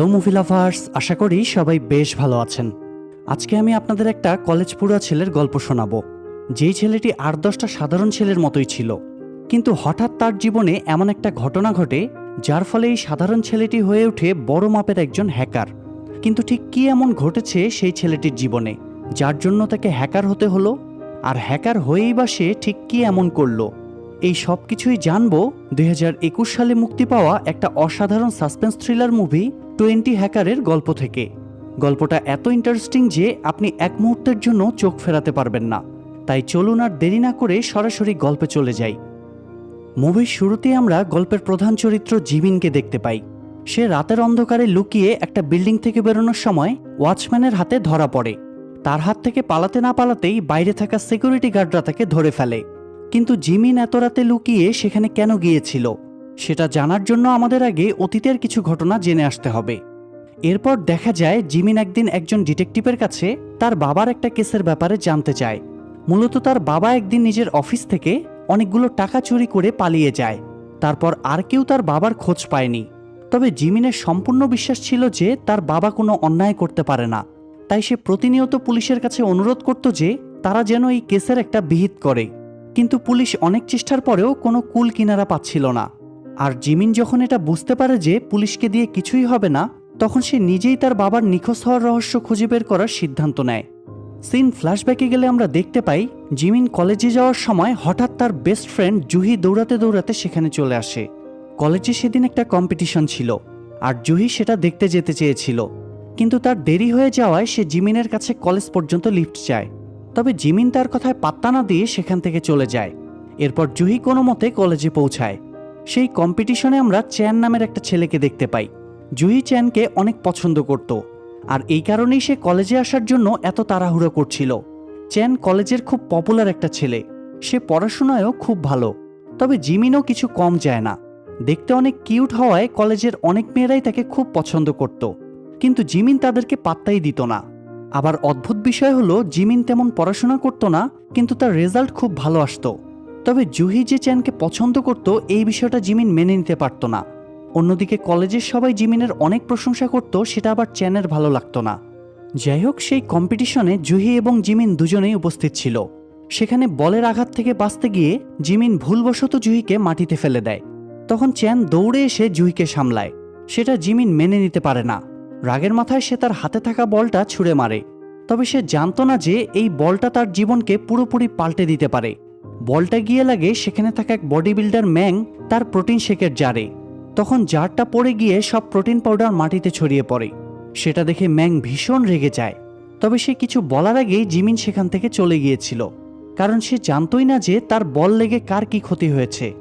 Hello movie lovers আশা করি সবাই বেশ ভালো আছেন। আজকে আমি আপনাদের একটা কলেজ পুরা ছেলের গল্প শোনাবো। যেই ছেলেটি আট দশটা সাধারণ ছেলের মতোই ছিল। কিন্তু হঠাৎ তার জীবনে এমন একটা ঘটনা ঘটে, যার ফলে এই সাধারণ ছেলেটি হয়ে ওঠে বড় মাপের একজন হ্যাকার কিন্তু ঠিক কী এমন ঘটেছে সেই ছেলেটির জীবনে, যার জন্য তাকে হ্যাকার হতে হলো? আর হ্যাকার হয়েই বা সে ঠিক কী এমন করল? এই সব কিছুই জানব দুই হাজার একুশ সালে মুক্তি পাওয়া একটা অসাধারণ সাসপেন্স থ্রিলার মুভি টোয়েন্টি হ্যাকারের গল্প থেকে। গল্পটা এত ইন্টারেস্টিং যে আপনি এক মুহূর্তের জন্য চোখ ফেরাতে পারবেন না। তাই চলুন আর দেরি না করে সরাসরি গল্পে চলে যাই। মুভির শুরুতে আমরা গল্পের প্রধান চরিত্র জিমিনকে দেখতে পাই। সে রাতের অন্ধকারে লুকিয়ে একটা বিল্ডিং থেকে বেরোনোর সময় ওয়াচম্যানের হাতে ধরা পড়ে। তার হাত থেকে পালাতে না পালাতেই বাইরে থাকা সিকিউরিটি গার্ডরা তাকে ধরে ফেলে। কিন্তু জিমিন এত রাতে লুকিয়ে সেখানে কেন গিয়েছিল? সেটা জানার জন্য আমাদের আগে অতীতের কিছু ঘটনা জেনে আসতে হবে। এরপর দেখা যায়, জিমিন একদিন একজন ডিটেকটিভের কাছে তার বাবার একটা কেসের ব্যাপারে জানতে চায়। মূলত তার বাবা একদিন নিজের অফিস থেকে অনেকগুলো টাকা চুরি করে পালিয়ে যায়। তারপর আর কেউ তার বাবার খোঁজ পায়নি। তবে জিমিনের সম্পূর্ণ বিশ্বাস ছিল যে তার বাবা কোনো অন্যায় করতে পারে না। তাই সে প্রতিনিয়ত পুলিশের কাছে অনুরোধ করত যে তারা যেন এই কেসের একটা বিহিত করে। কিন্তু পুলিশ অনেক চেষ্টার পরেও কোনো কুল কিনারা পাচ্ছিল না। আর জিমিন যখন এটা বুঝতে পারে যে পুলিশকে দিয়ে কিছুই হবে না, তখন সে নিজেই তার বাবার নিখোঁজ হওয়ার রহস্য খুঁজে বের করার সিদ্ধান্ত নেয়। সিন ফ্ল্যাশব্যাকে গেলে আমরা দেখতে পাই, জিমিন কলেজে যাওয়ার সময় হঠাৎ তার বেস্ট ফ্রেন্ড জুহি দৌড়াতে দৌড়াতে সেখানে চলে আসে। কলেজে সেদিন একটা কম্পিটিশন ছিল, আর জুহি সেটা দেখতে যেতে চেয়েছিল। কিন্তু তার দেরি হয়ে যাওয়ায় সে জিমিনের কাছে কলেজ পর্যন্ত লিফট চায়। তবে জিমিন তার কথায় পাত্তা না দিয়ে সেখান থেকে চলে যায়। এরপর জুহি কোনো মতে কলেজে পৌঁছায়। সেই কম্পিটিশনে আমরা চ্যান নামের একটা ছেলেকে দেখতে পাই। জুহি চ্যানকে অনেক পছন্দ করত। আর এই কারণেই সে কলেজে আসার জন্য এত তাড়াহুড়ো করছিল। চ্যান কলেজের খুব পপুলার একটা ছেলে। সে পড়াশোনায়ও খুব ভালো। তবে জিমিনও কিছু কম যায় না। দেখতে অনেক কিউট হওয়ায় কলেজের অনেক মেয়েরাই তাকে খুব পছন্দ করত। কিন্তু জিমিন তাদেরকে পাত্তাই দিত না। আবার অদ্ভুত বিষয় হলো, জিমিন তেমন পড়াশোনা করতো না, কিন্তু তার রেজাল্ট খুব ভালো আসতো। তবে জুহি যে চ্যানকে পছন্দ করত, এই বিষয়টা জিমিন মেনে নিতে পারত না। অন্যদিকে কলেজের সবাই জিমিনের অনেক প্রশংসা করত, সেটা আবার চ্যানের ভালো লাগতো না। যাই হোক, সেই কম্পিটিশনে জুহি এবং জিমিন দুজনেই উপস্থিত ছিল। সেখানে বলের আঘাত থেকে বাঁচতে গিয়ে জিমিন ভুলবশত জুহিকে মাটিতে ফেলে দেয়। তখন চ্যান দৌড়ে এসে জুহিকে সামলায়। সেটা জিমিন মেনে নিতে পারে না। রাগের মাথায় সে তার হাতে থাকা বলটা ছুঁড়ে মারে। তবে সে জানত না যে, এই বলটা তার জীবনকে পুরোপুরি পাল্টে দিতে পারে। বলটা গিয়ে লাগে সেখানে থাকা এক বডি বিল্ডার ম্যাং তার প্রোটিন শেকের জারে। তখন জারটা পড়ে গিয়ে সব প্রোটিন পাউডার মাটিতে ছড়িয়ে পড়ে। সেটা দেখে ম্যাং ভীষণ রেগে যায়। তবে সে কিছু বলার আগেই জিমিন সেখান থেকে চলে গিয়েছিল। কারণ সে জানতোই না যে তার বল লেগে কার কি ক্ষতি হয়েছে।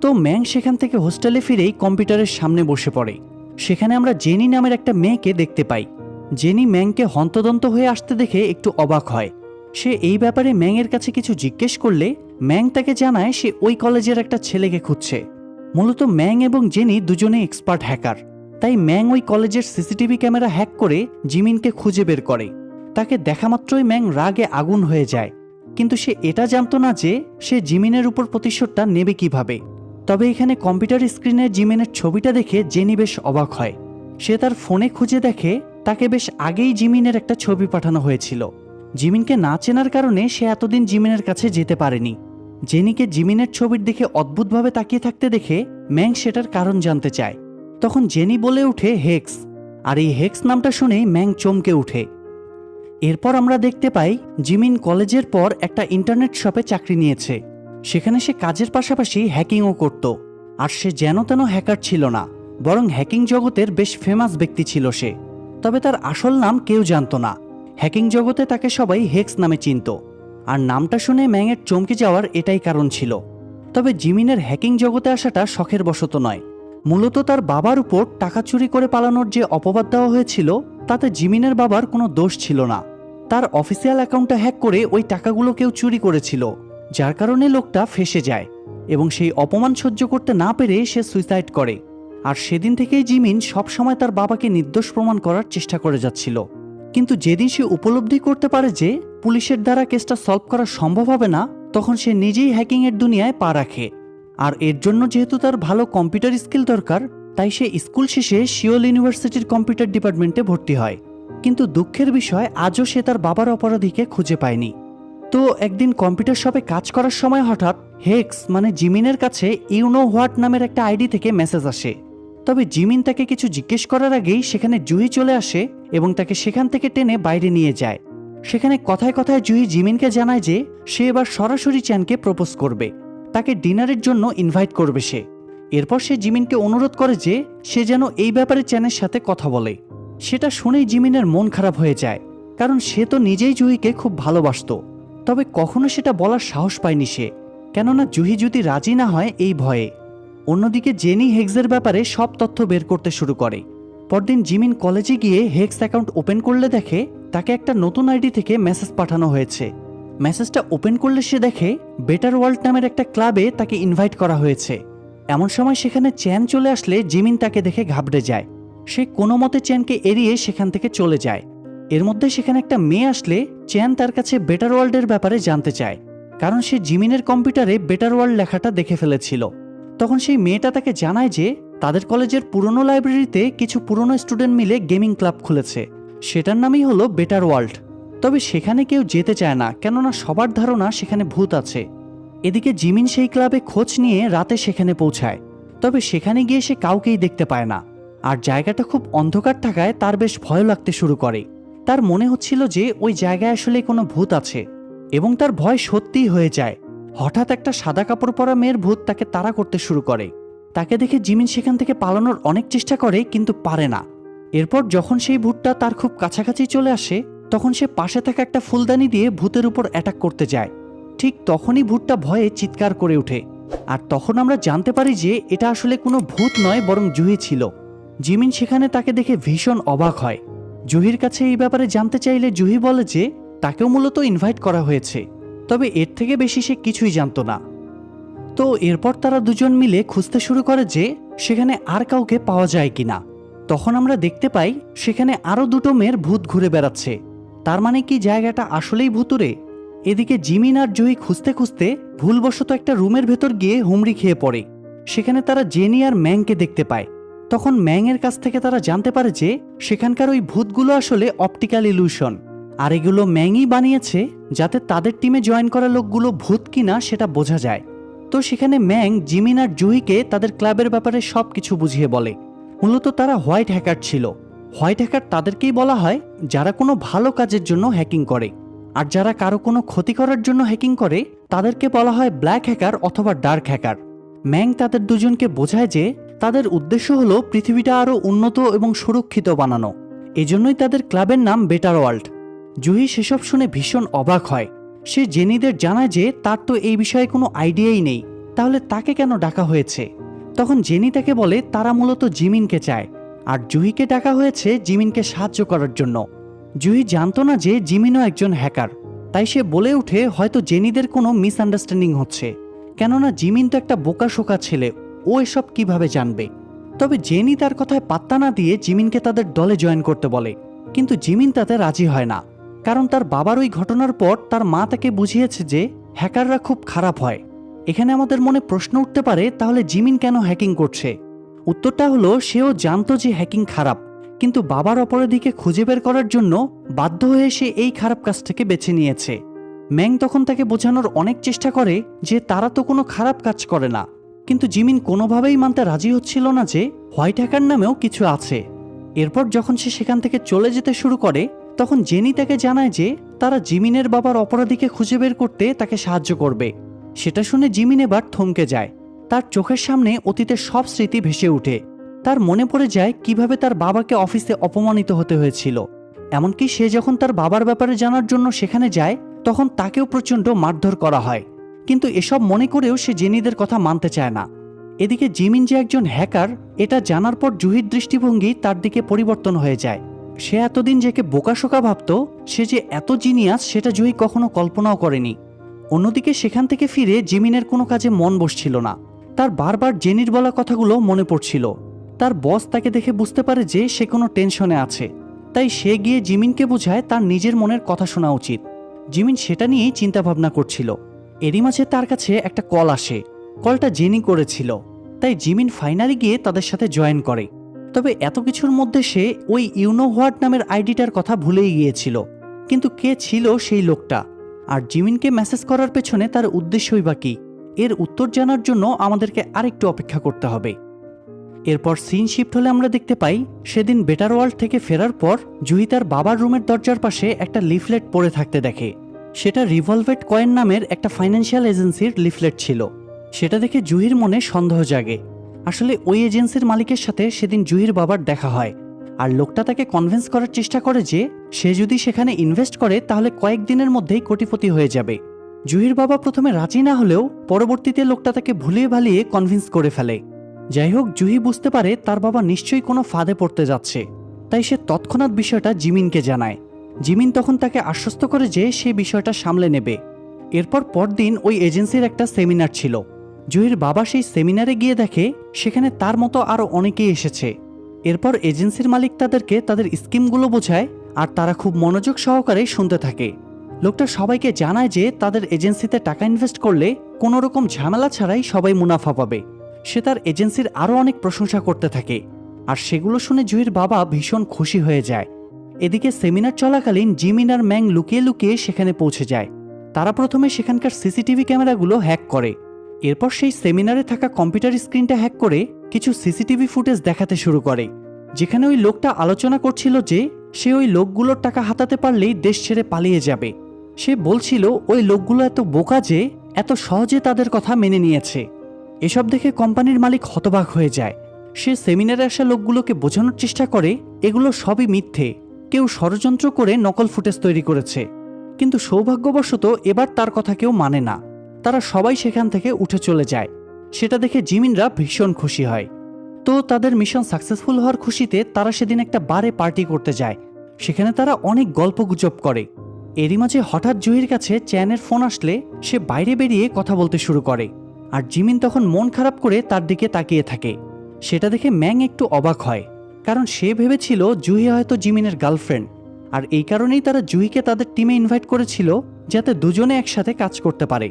তো ম্যাং সেখান থেকে হোস্টেলে ফিরেই কম্পিউটারের সামনে বসে পড়ে। সেখানে আমরা জেনি নামের একটা মেয়েকে দেখতে পাই। জেনি ম্যাংকে হন্তদন্ত হয়ে আসতে দেখে একটু অবাক হয়। সে এই ব্যাপারে ম্যাংয়ের কাছে কিছু জিজ্ঞেস করলে ম্যাং তাকে জানায় সে ওই কলেজের একটা ছেলেকে খুঁজছে। মূলত ম্যাং এবং জেনি দুজনে এক্সপার্ট হ্যাকার। তাই ম্যাং ওই কলেজের সিসিটিভি ক্যামেরা হ্যাক করে জিমিনকে খুঁজে বের করে। তাকে দেখামাত্রই ম্যাং রাগে আগুন হয়ে যায়। কিন্তু সে এটা জানতো না যে সে জিমিনের উপর প্রতিশোধটা নেবে কীভাবে। তবে এখানে কম্পিউটার স্ক্রিনে জিমিনের ছবিটা দেখে জেনি বেশ অবাক হয়। সে তার ফোনে খুঁজে দেখে তাকে বেশ আগেই জিমিনের একটা ছবি পাঠানো হয়েছিল। জিমিনকে না চেনার কারণে সে এতদিন জিমিনের কাছে যেতে পারেনি। জেনিকে জিমিনের ছবির দিকে অদ্ভুতভাবে তাকিয়ে থাকতে দেখে ম্যাং সেটার কারণ জানতে চায়। তখন জেনি বলে উঠে হেক্স। আর এই হেক্স নামটা শুনেই ম্যাং চমকে উঠে এরপর আমরা দেখতে পাই জিমিন কলেজের পর একটা ইন্টারনেট শপে চাকরি নিয়েছে। সেখানে সে কাজের পাশাপাশি হ্যাকিংও করত। আর সে যেন তেন হ্যাকার ছিল না, বরং হ্যাকিং জগতের বেশ ফেমাস ব্যক্তি ছিল সে। তবে তার আসল নাম কেউ জানত না। হ্যাকিং জগতে তাকে সবাই হেক্স নামে চিনত। আর নামটা শুনে ম্যাংয়ের চমকে যাওয়ার এটাই কারণ ছিল। তবে জিমিনের হ্যাকিং জগতে আসাটা শখের বশত নয়। মূলত তার বাবার উপর টাকা চুরি করে পালানোর যে অপবাদ দেওয়া হয়েছিল, তাতে জিমিনের বাবার কোনো দোষ ছিল না। তার অফিসিয়াল অ্যাকাউন্টটা হ্যাক করে ওই টাকাগুলো কেউ চুরি করেছিল, যার কারণে লোকটা ফেসে যায় এবং সেই অপমান সহ্য করতে না পেরে সে সুইসাইড করে। আর সেদিন থেকেই জিমিন সবসময় তার বাবাকে নির্দোষ প্রমাণ করার চেষ্টা করে যাচ্ছিল। কিন্তু যেদিন সে উপলব্ধি করতে পারে যে পুলিশের দ্বারা কেসটা সলভ করা সম্ভব হবে না, তখন সে নিজেই হ্যাকিংয়ের দুনিয়ায় পা রাখে। আর এর জন্য যেহেতু তার ভালো কম্পিউটার স্কিল দরকার, তাই সে স্কুল শেষে শিওল ইউনিভার্সিটির কম্পিউটার ডিপার্টমেন্টে ভর্তি হয়। কিন্তু দুঃখের বিষয়, আজও সে তার বাবার অপরাধীকে খুঁজে পায়নি। তো একদিন কম্পিউটার শপে কাজ করার সময় হঠাৎ, হেক্স মানে জিমিনের কাছে ইউনো হোয়াট নামের একটা আইডি থেকে মেসেজ আসে। তবে জিমিন তাকে কিছু জিজ্ঞেস করার আগেই সেখানে জুহি চলে আসে এবং তাকে সেখান থেকে টেনে বাইরে নিয়ে যায়। সেখানে কথায় কথায় জুহি জিমিনকে জানায় যে, সে এবার সরাসরি চ্যানকে প্রপোজ করবে। তাকে ডিনারের জন্য ইনভাইট করবে সে। এরপর সে জিমিনকে অনুরোধ করে যে, সে যেন এই ব্যাপারে চ্যানের সাথে কথা বলে। সেটা শুনেই জিমিনের মন খারাপ হয়ে যায়, কারণ সে তো নিজেই জুহিকে খুব ভালোবাসত। তবে কখনো সেটা বলার সাহস পায়নি সে, কেননা জুহি যদি রাজি না হয় এই ভয়ে। অন্যদিকে জেনি হেক্সের ব্যাপারে সব তথ্য বের করতে শুরু করে। পরদিন জিমিন কলেজে গিয়ে হেক্স অ্যাকাউন্ট ওপেন করলে দেখে তাকে একটা নতুন আইডি থেকে মেসেজ পাঠানো হয়েছে। মেসেজটা ওপেন করলে সে দেখে বেটার ওয়ার্ল্ড নামের একটা ক্লাবে তাকে ইনভাইট করা হয়েছে। এমন সময় সেখানে চ্যান চলে আসলে জিমিন তাকে দেখে ঘাবড়ে যায়। সে কোনো মতে চ্যানকে এড়িয়ে সেখান থেকে চলে যায়। এর মধ্যে সেখানে একটা মেয়ে আসলে চ্যান তার কাছে বেটার ওয়ার্ল্ডের ব্যাপারে জানতে চায়। কারণ সে জিমিনের কম্পিউটারে বেটার ওয়ার্ল্ড লেখাটা দেখে ফেলেছিল। তখন সেই মেয়েটা তাকে জানায় যে তাদের কলেজের পুরনো লাইব্রেরিতে কিছু পুরনো স্টুডেন্ট মিলে গেমিং ক্লাব খুলেছে। সেটার নামই হলো বেটার ওয়ার্ল্ড। তবে সেখানে কেউ যেতে চায় না, কেননা সবার ধারণা সেখানে ভূত আছে। এদিকে জিমিন সেই ক্লাবে খোঁজ নিয়ে রাতে সেখানে পৌঁছায়। তবে সেখানে গিয়ে সে কাউকেই দেখতে পায় না। আর জায়গাটা খুব অন্ধকার থাকায় তার বেশ ভয় লাগতে শুরু করে। তার মনে হচ্ছিল যে ওই জায়গায় আসলে কোনো ভূত আছে। এবং তার ভয় সত্যিই হয়ে যায়। হঠাৎ একটা সাদা কাপড় পরা মেয়ের ভূত তাকে তাড়া করতে শুরু করে। তাকে দেখে জিমিন সেখান থেকে পালানোর অনেক চেষ্টা করে, কিন্তু পারে না। এরপর যখন সেই ভূতটা তার খুব কাছাকাছি চলে আসে, তখন সে পাশে থাকা একটা ফুলদানি দিয়ে ভূতের উপর অ্যাটাক করতে যায়। ঠিক তখনই ভূতটা ভয়ে চিৎকার করে ওঠে। আর তখন আমরা জানতে পারি যে এটা আসলে কোনো ভূত নয়, বরং জুহি ছিল। জিমিন সেখানে তাকে দেখে ভীষণ অবাক হয়। জুহির কাছে এই ব্যাপারে জানতে চাইলে জুহি বলে যে, তাকেও মূলত ইনভাইট করা হয়েছে। তবে এর থেকে বেশি সে কিছুই জানতো না। তো এরপর তারা দুজন মিলে খুঁজতে শুরু করে যে সেখানে আর কাউকে পাওয়া যায় কিনা। তখন আমরা দেখতে পাই সেখানে আরও দুটো মেয়ের ভূত ঘুরে বেড়াচ্ছে। তার মানে কি জায়গাটা আসলেই ভুতুরে? এদিকে জিমিন আর জয়ী খুঁজতে খুঁজতে ভুলবশত একটা রুমের ভেতর গিয়ে হুমড়ি খেয়ে পড়ে। সেখানে তারা জেনি আর ম্যাংকে দেখতে পায়। তখন ম্যাংয়ের কাছ থেকে তারা জানতে পারে যে সেখানকার ওই ভূতগুলো আসলে অপটিক্যাল ইলিউশন আর এগুলো ম্যাংই বানিয়েছে যাতে তাদের টিমে জয়েন করা লোকগুলো ভূত কিনা সেটা বোঝা যায়। তো সেখানে ম্যাং, জিমিন আর জুহিকে তাদের ক্লাবের ব্যাপারে সব কিছু বুঝিয়ে বলে। মূলত তারা হোয়াইট হ্যাকার ছিল। হোয়াইট হ্যাকার তাদেরকেই বলা হয় যারা কোনো ভালো কাজের জন্য হ্যাকিং করে। আর যারা কারও কোনো ক্ষতি করার জন্য হ্যাকিং করে, তাদেরকে বলা হয় ব্ল্যাক হ্যাকার অথবা ডার্ক হ্যাকার। ম্যাং তাদের দুজনকে বোঝায় যে তাদের উদ্দেশ্য হলো পৃথিবীটা আরও উন্নত এবং সুরক্ষিত বানানো। এজন্যই তাদের ক্লাবের নাম বেটার ওয়ার্ল্ড জুহি সেসব শুনে ভীষণ অবাক হয়। সে জেনিদের জানায় যে তার তো এই বিষয়ে কোনো আইডিয়াই নেই। তাহলে তাকে কেন ডাকা হয়েছে? তখন জেনি তাকে বলে, তারা মূলত জিমিনকে চায়। আর জুহিকে ডাকা হয়েছে জিমিনকে সাহায্য করার জন্য। জুহি জানতো না যে জিমিনও একজন হ্যাকার। তাই সে বলে উঠে হয়তো জেনিদের কোনো মিসআন্ডারস্ট্যান্ডিং হচ্ছে। কেননা জিমিন তো একটা বোকাশোকা ছেলে, ও এসব কীভাবে জানবে? তবে জেনি তার কথায় পাত্তা না দিয়ে জিমিনকে তাদের দলে জয়েন করতে বলে। কিন্তু জিমিন তাতে রাজি হয় না। কারণ তার বাবার ওই ঘটনার পর তার মা তাকে বুঝিয়েছে যে হ্যাকাররা খুব খারাপ হয়। এখানে আমাদের মনে প্রশ্ন উঠতে পারে, তাহলে জিমিন কেন হ্যাকিং করছে? উত্তরটা হলো, সেও জানতো যে হ্যাকিং খারাপ, কিন্তু বাবার অপরাধীকে খুঁজে বের করার জন্য বাধ্য হয়ে সে এই খারাপ কাজ থেকে বেছে নিয়েছে। ম্যাং তখন তাকে বোঝানোর অনেক চেষ্টা করে যে তারা তো কোনো খারাপ কাজ করে না, কিন্তু জিমিন কোনোভাবেই মানতে রাজি হচ্ছিল না যে হোয়াইট হ্যাকার নামেও কিছু আছে। এরপর যখন সে সেখান থেকে চলে যেতে শুরু করে তখন জেনি তাকে জানায় যে তারা জিমিনের বাবার অপরাধীকে খুঁজে বের করতে তাকে সাহায্য করবে। সেটা শুনে জিমিন এবার থমকে যায়। তার চোখের সামনে অতীতের সব স্মৃতি ভেসে ওঠে। তার মনে পড়ে যায় কীভাবে তার বাবাকে অফিসে অপমানিত হতে হয়েছিল। এমনকি সে যখন তার বাবার ব্যাপারে জানার জন্য সেখানে যায়, তখন তাকেও প্রচণ্ড মারধর করা হয়। কিন্তু এসব মনে করেও সে জেনিদের কথা মানতে চায় না। এদিকে জিমিন যে একজন হ্যাকার, এটা জানার পর জুহির দৃষ্টিভঙ্গি তার দিকে পরিবর্তন হয়ে যায়। সে এতদিন যাকে বোকাশোকা ভাবত, সে যে এত জিনিয়াস সেটা জুহি কখনো কল্পনাও করেনি। অন্যদিকে সেখান থেকে ফিরে জিমিনের কোনো কাজে মন বসছিল না। তার বারবার জেনির বলা কথাগুলো মনে পড়ছিল। তার বস তাকে দেখে বুঝতে পারে যে সে কোনো টেনশনে আছে। তাই সে গিয়ে জিমিনকে বোঝায় তার নিজের মনের কথা শোনা উচিত। জিমিন সেটা নিয়েই চিন্তাভাবনা করছিল। এরই মাঝে তার কাছে একটা কল আসে। কলটা জেনি করেছিল। তাই জিমিন ফাইনালি গিয়ে তাদের সাথে জয়েন করে। তবে এত কিছুর মধ্যে সে ওই ইউনো হোয়াট নামের আইডিটার কথা ভুলেই গিয়েছিল। কিন্তু কে ছিল সেই লোকটা? আর জিমিনকে মেসেজ করার পেছনে তার উদ্দেশ্যই বা কী? এর উত্তর জানার জন্য আমাদেরকে আরেকটু অপেক্ষা করতে হবে। এরপর সিন শিফট হলে আমরা দেখতে পাই, সেদিন বেটার ওয়ার্ল্ড থেকে ফেরার পর জুহি তার বাবার রুমের দরজার পাশে একটা লিফলেট পড়ে থাকতে দেখে। সেটা রিভলভেট কয়েন নামের একটা ফাইন্যান্সিয়াল এজেন্সির লিফলেট ছিল। সেটা দেখে জুহির মনে সন্দেহ জাগে। আসলে ওই এজেন্সির মালিকের সাথে সেদিন জুহির বাবার দেখা হয়। আর লোকটা তাকে কনভিন্স করার চেষ্টা করে যে, সে যদি সেখানে ইনভেস্ট করে, তাহলে কয়েকদিনের মধ্যেই কোটিপতি হয়ে যাবে। জুহির বাবা প্রথমে রাজি না হলেও পরবর্তীতে লোকটা তাকে ভুলিয়ে ভালিয়ে কনভিন্স করে ফেলে। যাই হোক, জুহি বুঝতে পারে তার বাবা নিশ্চয়ই কোনো ফাঁদে পড়তে যাচ্ছে। তাই সে তৎক্ষণাৎ বিষয়টা জিমিনকে জানায়। জিমিন তখন তাকে আশ্বস্ত করে যে সে বিষয়টা সামলে নেবে। এরপর পরদিন ওই এজেন্সির একটা সেমিনার ছিল। জুহির বাবা সেই সেমিনারে গিয়ে দেখে সেখানে তার মতো আরও অনেকেই এসেছে। এরপর এজেন্সির মালিক তাদেরকে তাদের স্কিমগুলো বোঝায় আর তারা খুব মনোযোগ সহকারে শুনতে থাকে। লোকটা সবাইকে জানায় যে তাদের এজেন্সিতে টাকা ইনভেস্ট করলে কোনো রকম ঝামেলা ছাড়াই সবাই মুনাফা পাবে। সে তার এজেন্সির আরও অনেক প্রশংসা করতে থাকে। আর সেগুলো শুনে জুহির বাবা ভীষণ খুশি হয়ে যায়। এদিকে সেমিনার চলাকালীন জিমিন আর ম্যাং লুকিয়ে লুকিয়ে সেখানে পৌঁছে যায়। তারা প্রথমে সেখানকার সিসিটিভি ক্যামেরাগুলো হ্যাক করে। এরপর সেই সেমিনারে থাকা কম্পিউটার স্ক্রিনটা হ্যাক করে কিছু সিসিটিভি ফুটেজ দেখাতে শুরু করে, যেখানে ওই লোকটা আলোচনা করছিল যে সে ওই লোকগুলোর টাকা হাতাতে পারলেই দেশ ছেড়ে পালিয়ে যাবে। সে বলছিল, ওই লোকগুলো এত বোকা যে এত সহজে তাদের কথা মেনে নিয়েছে। এসব দেখে কোম্পানির মালিক হতবাক হয়ে যায়। সে সেমিনারে আসা লোকগুলোকে বোঝানোর চেষ্টা করে, এগুলো সবই মিথ্যে। কেউ ষড়যন্ত্র করে নকল ফুটেজ তৈরি করেছে। কিন্তু সৌভাগ্যবশত এবার তার কথা কেউ মানে না। তারা সবাই সেখান থেকে উঠে চলে যায়। সেটা দেখে জিমিনরা ভীষণ খুশি হয়। তো তাদের মিশন সাকসেসফুল হওয়ার খুশিতে তারা সেদিন একটা বারে পার্টি করতে যায়। সেখানে তারা অনেক গল্প গুজব করে। এরই মাঝে হঠাৎ জুহির কাছে চ্যানের ফোন আসলে সে বাইরে বেরিয়ে কথা বলতে শুরু করে। আর জিমিন তখন মন খারাপ করে তার দিকে তাকিয়ে থাকে। সেটা দেখে ম্যাং একটু অবাক হয়। কারণ সে ভেবেছিল জুহি হয়তো জিমিনের গার্লফ্রেন্ড। আর এই কারণেই তারা জুহিকে তাদের টিমে ইনভাইট করেছিল যাতে দুজনে একসাথে কাজ করতে পারে।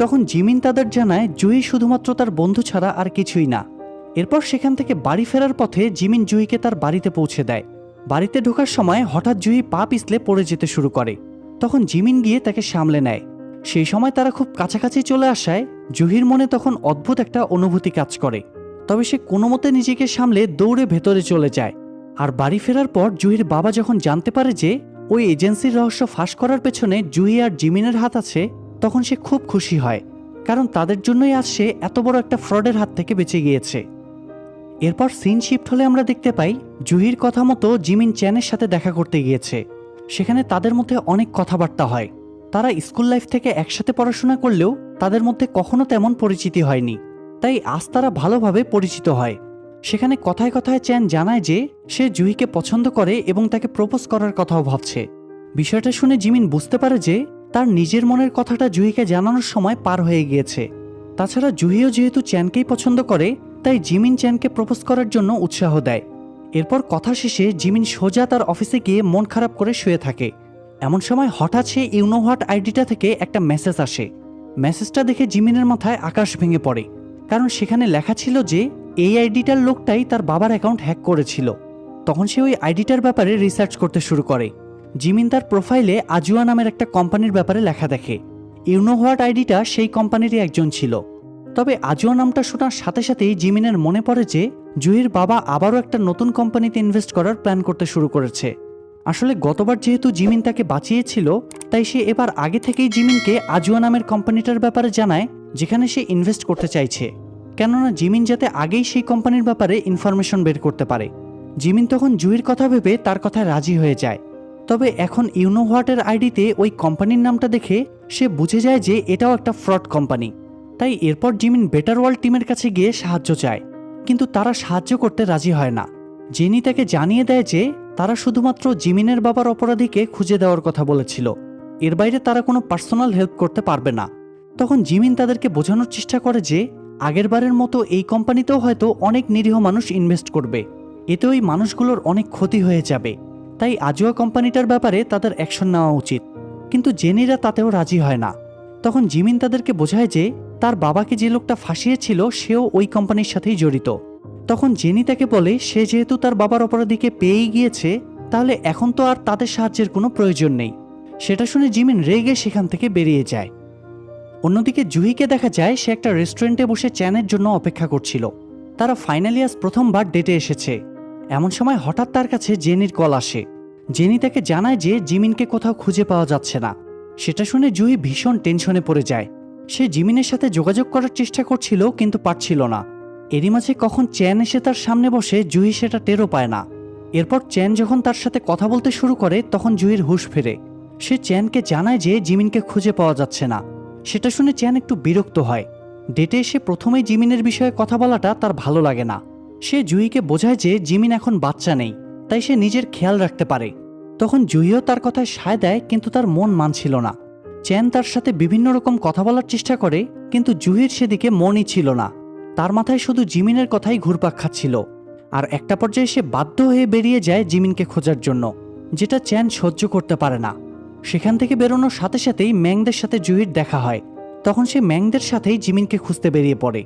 তখন জিমিন তাদের জানায় জুহি শুধুমাত্র তার বন্ধু ছাড়া আর কিছুই না। এরপর সেখান থেকে বাড়ি ফেরার পথে জিমিন জুহিকে তার বাড়িতে পৌঁছে দেয়। বাড়িতে ঢোকার সময় হঠাৎ জুহি পা পিছলে পড়ে যেতে শুরু করে। তখন জিমিন গিয়ে তাকে সামলে নেয়। সেই সময় তারা খুব কাছাকাছি চলে আসায় জুহির মনে তখন অদ্ভুত একটা অনুভূতি কাজ করে। তবে সে কোনো মতে নিজেকে সামলে দৌড়ে ভেতরে চলে যায়। আর বাড়ি ফেরার পর জুহির বাবা যখন জানতে পারে যে ওই এজেন্সির রহস্য ফাঁস করার পেছনে জুহি আর জিমিনের হাত আছে তখন সে খুব খুশি হয়, কারণ তাদের জন্যই আজ সে এত বড় একটা ফ্রডের হাত থেকে বেঁচে গিয়েছে। এরপর সিন শিফট হলে আমরা দেখতে পাই, জুহির কথা মতো জিমিন চ্যানের সাথে দেখা করতে গিয়েছে। সেখানে তাদের মধ্যে অনেক কথাবার্তা হয়। তারা স্কুল লাইফ থেকে একসাথে পড়াশোনা করলেও তাদের মধ্যে কখনো তেমন পরিচিতি হয়নি। তাই আজ তারা ভালোভাবে পরিচিত হয়। সেখানে কথায় কথায় চ্যান জানায় যে, সে জুহিকে পছন্দ করে এবং তাকে প্রপোজ করার কথাও ভাবছে। বিষয়টা শুনে জিমিন বুঝতে পারে যে তার নিজের মনের কথাটা জুহিকে জানানোর সময় পার হয়ে গিয়েছে। তাছাড়া জুহিও যেহেতু চ্যানকেই পছন্দ করে, তাই জিমিন চ্যানকে প্রপোজ করার জন্য উৎসাহ দেয়। এরপর কথা শেষে জিমিন সোজা তার অফিসে গিয়ে মন খারাপ করে শুয়ে থাকে। এমন সময় হঠাৎ সে ইউনোহাট আইডিটা থেকে একটা মেসেজ আসে। মেসেজটা দেখে জিমিনের মাথায় আকাশ ভেঙে পড়ে, কারণ সেখানে লেখা ছিল যে, এই আইডিটার লোকটাই তার বাবার অ্যাকাউন্ট হ্যাক করেছিল। তখন সে ওই আইডিটার ব্যাপারে রিসার্চ করতে শুরু করে। জিমিন তার প্রোফাইলে আজুয়া নামের একটা কোম্পানির ব্যাপারে লেখা দেখে। ইউনোহাট আইডিটা সেই কোম্পানিরই একজন ছিল। তবে আজুয়া নামটা শোনার সাথে সাথেই জিমিনের মনে পড়ে যে, জুহির বাবা আবারও একটা নতুন কোম্পানিতে ইনভেস্ট করার প্ল্যান করতে শুরু করেছে। আসলে গতবার যেহেতু জিমিন তাকে বাঁচিয়েছিল, তাই সে এবার আগে থেকেই জিমিনকে আজুয়া নামের কোম্পানিটার ব্যাপারে জানায়, যেখানে সে ইনভেস্ট করতে চাইছে। কেননা জিমিন যাতে আগেই সেই কোম্পানির ব্যাপারে ইনফরমেশন বের করতে পারে। জিমিন তখন জুহির কথা ভেবে তার কথায় রাজি হয়ে যায়। তবে এখন ইউনো হোয়াটের আইডিতে ওই কোম্পানির নামটা দেখে সে বুঝে যায় যে এটাও একটা ফ্রড কোম্পানি। তাই এরপর জিমিন বেটার ওয়ার্ল্ড টিমের কাছে গিয়ে সাহায্য চায়। কিন্তু তারা সাহায্য করতে রাজি হয় না। জেনি তাকে জানিয়ে দেয় যে তারা শুধুমাত্র জিমিনের বাবার অপরাধীকে খুঁজে দেওয়ার কথা বলেছিল। এর বাইরে তারা কোনো পার্সোনাল হেল্প করতে পারবে না। তখন জিমিন তাদেরকে বোঝানোর চেষ্টা করে যে আগেরবারের মতো এই কোম্পানিতেও হয়তো অনেক নিরীহ মানুষ ইনভেস্ট করবে। এতে ওই মানুষগুলোর অনেক ক্ষতি হয়ে যাবে। তাই আজুয়া কোম্পানিটার ব্যাপারে তাদের অ্যাকশন নেওয়া উচিত। কিন্তু জেনিরা তাতেও রাজি হয় না। তখন জিমিন তাদেরকে বোঝায় যে তার বাবাকে যে লোকটা ফাঁসিয়েছিল, সেও ওই কোম্পানির সাথেই জড়িত। তখন জেনি তাকে বলে, সে যেহেতু তার বাবার অপরাধীকে পেয়েই গিয়েছে, তাহলে এখন তো আর তাদের সাহায্যের কোনো প্রয়োজন নেই। সেটা শুনে জিমিন রেগে সেখান থেকে বেরিয়ে যায়। অন্যদিকে জুহিকে দেখা যায়, সে একটা রেস্টুরেন্টে বসে চ্যানের জন্য অপেক্ষা করছিল। তারা ফাইনালি আজ প্রথমবার ডেটে এসেছে। এমন সময় হঠাৎ তার কাছে জেনির কল আসে। জেনি তাকে জানায় যে জিমিনকে কোথাও খুঁজে পাওয়া যাচ্ছে না। সেটা শুনে জুহি ভীষণ টেনশনে পড়ে যায়। সে জিমিনের সাথে যোগাযোগ করার চেষ্টা করছিল কিন্তু পারছিল না। এরই মাঝে কখন চ্যান এসে তার সামনে বসে, জুহি সেটা টেরও পায় না। এরপর চ্যান যখন তার সাথে কথা বলতে শুরু করে, তখন জুহির হুশ ফেরে। সে চ্যানকে জানায় যে জিমিনকে খুঁজে পাওয়া যাচ্ছে না। সেটা শুনে চ্যান একটু বিরক্ত হয়। ডেটে এসে প্রথমেই জিমিনের বিষয়ে কথা বলাটা তার ভালো লাগে না। সে জুহিকে বোঝায় যে জিমিন এখন বাচ্চা নেই, তাই সে নিজের খেয়াল রাখতে পারে। তখন জুহিও তার কথায় সায় দেয়, কিন্তু তার মন মানছিল না। চ্যান তার সাথে বিভিন্ন রকম কথা বলার চেষ্টা করে, কিন্তু জুহির সেদিকে মনই ছিল না। তার মাথায় শুধু জিমিনের কথাই ঘুরপাক খাচ্ছিল। আর একটা পর্যায়ে সে বাধ্য হয়ে বেরিয়ে যায় জিমিনকে খোঁজার জন্য, যেটা চ্যান সহ্য করতে পারে না। সেখান থেকে বেরোনোর সাথে সাথেই ম্যাংদের সাথে জুহির দেখা হয়। তখন সে ম্যাংদের সাথেই জিমিনকে খুঁজতে বেরিয়ে পড়ে।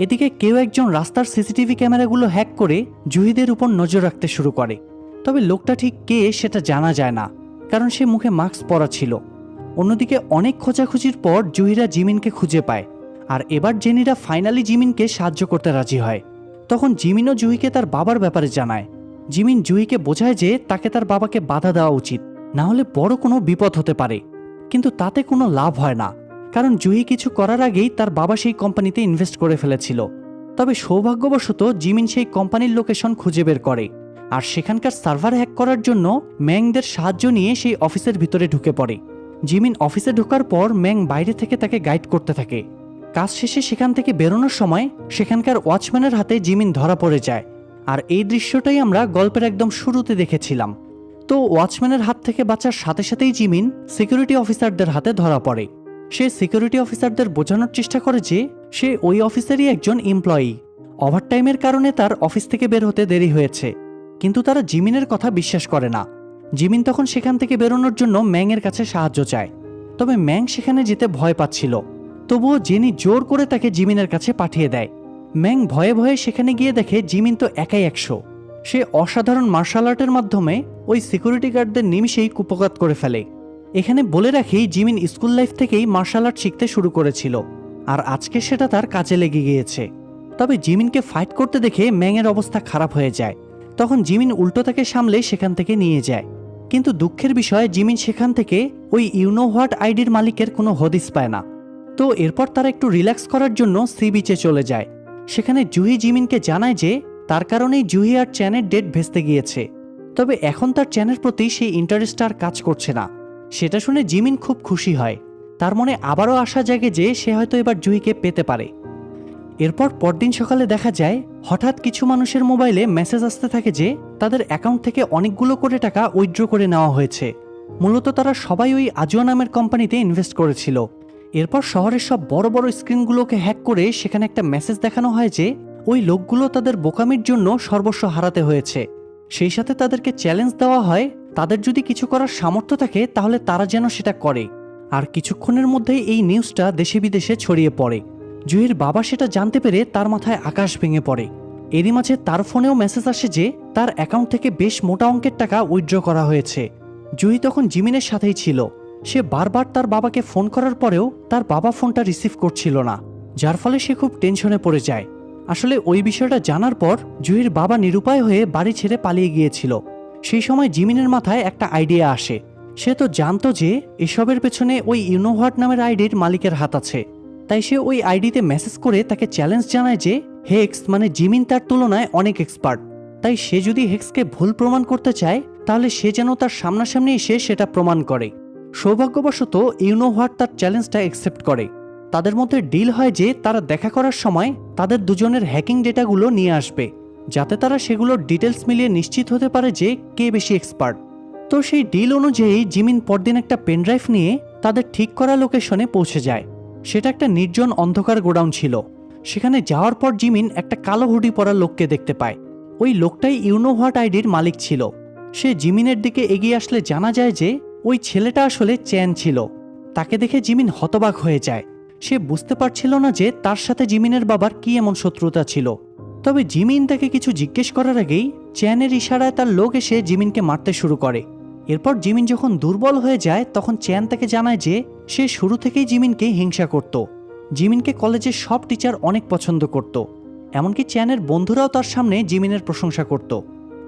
এদিকে কেউ একজন রাস্তার সিসিটিভি ক্যামেরাগুলো হ্যাক করে জুহিদের উপর নজর রাখতে শুরু করে। তবে লোকটা ঠিক কে সেটা জানা যায় না, কারণ সে মুখে মাস্ক পরা ছিল। অন্যদিকে অনেক খোঁজাখুঁজির পর জুহিরা জিমিনকে খুঁজে পায়, আর এবার জেনিরা ফাইনালি জিমিনকে সাহায্য করতে রাজি হয়। তখন জিমিনও জুহিকে তার বাবার ব্যাপারে জানায়। জিমিন জুহিকে বোঝায় যে তাকে তার বাবাকে বাধা দেওয়া উচিত, না হলে বড় কোনো বিপদ হতে পারে। কিন্তু তাতে কোনো লাভ হয় না। কারণ জুহি কিছু করার আগেই তার বাবা সেই কোম্পানিতে ইনভেস্ট করে ফেলেছিল। তবে সৌভাগ্যবশত জিমিন সেই কোম্পানির লোকেশন খুঁজে বের করে। আর সেখানকার সার্ভার হ্যাক করার জন্য ম্যাংদের সাহায্য নিয়ে সেই অফিসের ভিতরে ঢুকে পড়ে। জিমিন অফিসে ঢোকার পর ম্যাং বাইরে থেকে তাকে গাইড করতে থাকে। কাজ শেষে সেখান থেকে বেরোনোর সময় সেখানকার ওয়াচম্যানের হাতে জিমিন ধরা পড়ে যায়। আর এই দৃশ্যটাই আমরা গল্পের একদম শুরুতে দেখেছিলাম। তো ওয়াচম্যানের হাত থেকে বাঁচার সাথে সাথেই জিমিন সিকিউরিটি অফিসারদের হাতে ধরা পড়ে। সে সিকিউরিটি অফিসারদের বোঝানোর চেষ্টা করে যে সে ওই অফিসেরই একজন এমপ্লয়ি ওভারটাইমের কারণে তার অফিস থেকে বের হতে দেরি হয়েছে। কিন্তু তারা জিমিনের কথা বিশ্বাস করে না। জিমিন তখন সেখান থেকে বেরোনোর জন্য ম্যাংয়ের কাছে সাহায্য চায়। তবে ম্যাং সেখানে যেতে ভয় পাচ্ছিল। তবুও জেনি জোর করে তাকে জিমিনের কাছে পাঠিয়ে দেয়। ম্যাং ভয়ে ভয়ে সেখানে গিয়ে দেখে জিমিন তো একাই একশো। সে অসাধারণ মার্শাল আর্টের মাধ্যমে ওই সিকিউরিটি গার্ডদের নিমিষেই কুপকাত করে ফেলে। এখানে বলে রাখি, জিমিন স্কুল লাইফ থেকেই মার্শাল আর্ট শিখতে শুরু করেছিল, আর আজকে সেটা তার কাজে লেগে গিয়েছে। তবে জিমিনকে ফাইট করতে দেখে ম্যাংয়ের অবস্থা খারাপ হয়ে যায়। তখন জিমিন উল্টো তাকে সামলে সেখান থেকে নিয়ে যায়। কিন্তু দুঃখের বিষয়, জিমিন সেখান থেকে ওই ইউনো হোয়াট আইডির মালিকের কোনো হদিস পায় না। তো এরপর তারা একটু রিল্যাক্স করার জন্য সি বিচে চলে যায়। সেখানে জুহি জিমিনকে জানায় যে, তার কারণেই জুহি আর চ্যানের ডেট ভেস্তে গিয়েছে। তবে এখন তার চ্যানের প্রতি সেই ইন্টারেস্ট আর কাজ করছে না। সেটা শুনে জিমিন খুব খুশি হয়। তার মনে আবারও আশা জাগে যে সে হয়তো এবার জুহিকে পেতে পারে। এরপর পরদিন সকালে দেখা যায়, হঠাৎ কিছু মানুষের মোবাইলে মেসেজ আসতে থাকে যে, তাদের অ্যাকাউন্ট থেকে অনেকগুলো করে টাকা উইথড্র করে নেওয়া হয়েছে। মূলত তারা সবাই ওই আজিও নামের কোম্পানিতে ইনভেস্ট করেছিল। এরপর শহরের সব বড় বড় স্ক্রিনগুলোকে হ্যাক করে সেখানে একটা মেসেজ দেখানো হয় যে, ওই লোকগুলো তাদের বোকামির জন্য সর্বস্ব হারাতে হয়েছে। সেই সাথে তাদেরকে চ্যালেঞ্জ দেওয়া হয় তাদের যদি কিছু করার সামর্থ্য থাকে, তাহলে তারা যেন সেটা করে। আর কিছুক্ষণের মধ্যেই এই নিউজটা দেশে বিদেশে ছড়িয়ে পড়ে। জুহির বাবা সেটা জানতে পেরে তার মাথায় আকাশ ভেঙে পড়ে। এরই মাঝে তার ফোনেও মেসেজ আসে যে, তার অ্যাকাউন্ট থেকে বেশ মোটা অঙ্কের টাকা উইথড্র করা হয়েছে। জুহি তখন জিমিনের সাথেই ছিল। সে বারবার তার বাবাকে ফোন করার পরেও তার বাবা ফোনটা রিসিভ করছিল না, যার ফলে সে খুব টেনশনে পড়ে যায়। আসলে ওই বিষয়টা জানার পর জুহির বাবা নিরুপায় হয়ে বাড়ি ছেড়ে পালিয়ে গিয়েছিল। সেই সময় জিমিনের মাথায় একটা আইডিয়া আসে। সে তো জানতো যে এসবের পেছনে ওই ইউনোভার্ট নামের আইডির মালিকের হাত আছে। তাই সে ওই আইডিতে মেসেজ করে তাকে চ্যালেঞ্জ জানায় যে হেক্স মানে জিমিন তার তুলনায় অনেক এক্সপার্ট তাই সে যদি হেক্সকে ভুল প্রমাণ করতে চায়, তাহলে সে যেন তার সামনাসামনি এসে সেটা প্রমাণ করে। সৌভাগ্যবশত ইউনোভার্ট তার চ্যালেঞ্জটা অ্যাকসেপ্ট করে। তাদের মধ্যে ডিল হয় যে তারা দেখা করার সময় তাদের দুজনের হ্যাকিং ডেটাগুলো নিয়ে আসবে। যাতে তারা সেগুলোর ডিটেলস মিলিয়ে নিশ্চিত হতে পারে যে কে বেশি এক্সপার্ট তো সেই ডিল অনুযায়ী জিমিন পরদিন একটা পেনড্রাইভ নিয়ে তাদের ঠিক করা লোকেশনে পৌঁছে যায়। সেটা একটা নির্জন অন্ধকার গোডাউন ছিল। সেখানে যাওয়ার পর জিমিন একটা কালো হুডি পরা লোককে দেখতে পায়। ওই লোকটাই ইউনো হোয়াট আইডির মালিক ছিল। সে জিমিনের দিকে এগিয়ে আসলে জানা যায় যে ওই ছেলেটা আসলে চ্যান ছিল। তাকে দেখে জিমিন হতবাক হয়ে যায়। সে বুঝতে পারছিল না যে তার সাথে জিমিনের বাবার কি এমন শত্রুতা ছিল। তবে জিমিন তাকে কিছু জিজ্ঞেস করার আগেই চ্যানের ইশারায় তার লোক এসে জিমিনকে মারতে শুরু করে। এরপর জিমিন যখন দুর্বল হয়ে যায়, তখন চ্যান তাকে জানায় যে সে শুরু থেকেই জিমিনকে হিংসা করত। জিমিনকে কলেজের সব টিচার অনেক পছন্দ করত। এমনকি চ্যানের বন্ধুরাও তার সামনে জিমিনের প্রশংসা করত।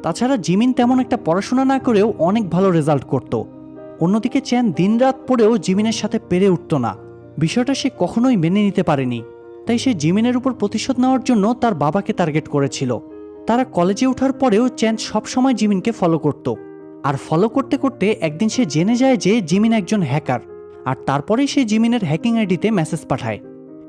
তাছাড়া জিমিন তেমন একটা পড়াশোনা না করেও অনেক ভালো রেজাল্ট করত। অন্যদিকে চ্যান দিনরাত পড়েও জিমিনের সাথে পেরে উঠত না। বিষয়টা সে কখনোই মেনে নিতে পারেনি। তাই সে জিমিনের উপর প্রতিশোধ নেওয়ার জন্য তার বাবাকে টার্গেট করেছিল। তারা কলেজে ওঠার পরেও চ্যান সবসময় জিমিনকে ফলো করত। আর ফলো করতে করতে একদিন সে জেনে যায় যে জিমিন একজন হ্যাকার, আর তারপরেই সে জিমিনের হ্যাকিং আইডিতে মেসেজ পাঠায়।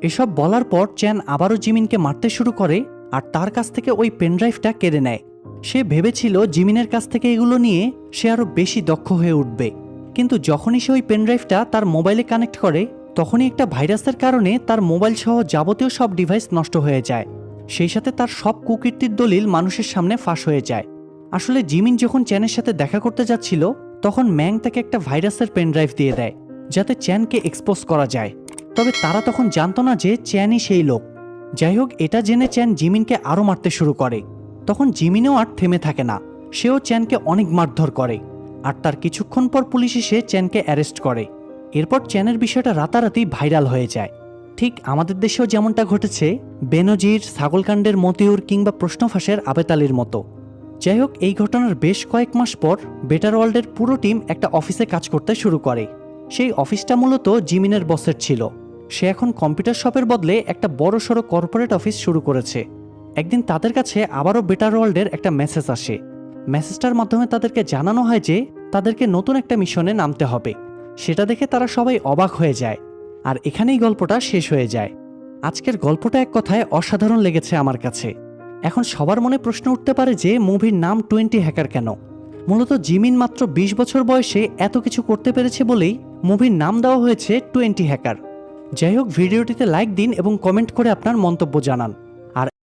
এসব বলার পর চ্যান আবারও জিমিনকে মারতে শুরু করে, আর তার কাছ থেকে ওই পেনড্রাইভটা কেড়ে নেয়। সে ভেবেছিল জিমিনের কাছ থেকে এগুলো নিয়ে সে আরও বেশি দক্ষ হয়ে উঠবে। কিন্তু যখনই সে ওই পেনড্রাইভটা তার মোবাইলে কানেক্ট করে তখনই একটা ভাইরাসের কারণে তার মোবাইল সহ যাবতীয় সব ডিভাইস নষ্ট হয়ে যায়। সেই সাথে তার সব কুকীর্তির দলিল মানুষের সামনে ফাঁস হয়ে যায়। আসলে জিমিন যখন চ্যানের সাথে দেখা করতে যাচ্ছিল, তখন ম্যাং তাকে একটা ভাইরাসের পেনড্রাইভ দিয়ে দেয়, যাতে চ্যানকে এক্সপোজ করা যায়। তবে তারা তখন জানতো না যে চ্যানই সেই লোক। যাই হোক, এটা জেনে চ্যান জিমিনকে আরও মারতে শুরু করে। তখন জিমিনও আর থেমে থাকে না, সেও চ্যানকে অনেক মারধর করে। আর তার কিছুক্ষণ পর পুলিশ এসে চ্যানকে অ্যারেস্ট করে। এরপর চ্যানের বিষয়টা রাতারাতি ভাইরাল হয়ে যায়। ঠিক আমাদের দেশেও যেমনটা ঘটেছে, বেনজির, ছাগলকাণ্ডের মতিউর কিংবা প্রশ্নফাঁসের আবেতালির মতো। যাই হোক, এই ঘটনার বেশ কয়েক মাস পর বেটার ওয়ার্ল্ডের পুরো টিম একটা অফিসে কাজ করতে শুরু করে। সেই অফিসটা মূলত জিমিনের বসের ছিল। সে এখন কম্পিউটার শপের বদলে একটা বড় সড়ো কর্পোরেট অফিস শুরু করেছে। একদিন তাদের কাছে আবারও বেটার ওয়ার্ল্ডের একটা মেসেজ আসে। মেসেজটার মাধ্যমে তাদেরকে জানানো হয় যে, তাদেরকে নতুন একটা মিশনে নামতে হবে। সেটা দেখে তারা সবাই অবাক হয়ে যায়। আর এখানেই গল্পটা শেষ হয়ে যায়। আজকের গল্পটা এক কথায় অসাধারণ লেগেছে আমার কাছে। এখন সবার মনে প্রশ্ন উঠতে পারে যে মুভির নাম টোয়েন্টি হ্যাকার কেন? মূলত জিমিন মাত্র ২০ বছর বয়সে এত কিছু করতে পেরেছে বলেই মুভির নাম দেওয়া হয়েছে টোয়েন্টি হ্যাকার। যাই হোক, ভিডিওটিতে লাইক দিন এবং কমেন্ট করে আপনার মন্তব্য জানান।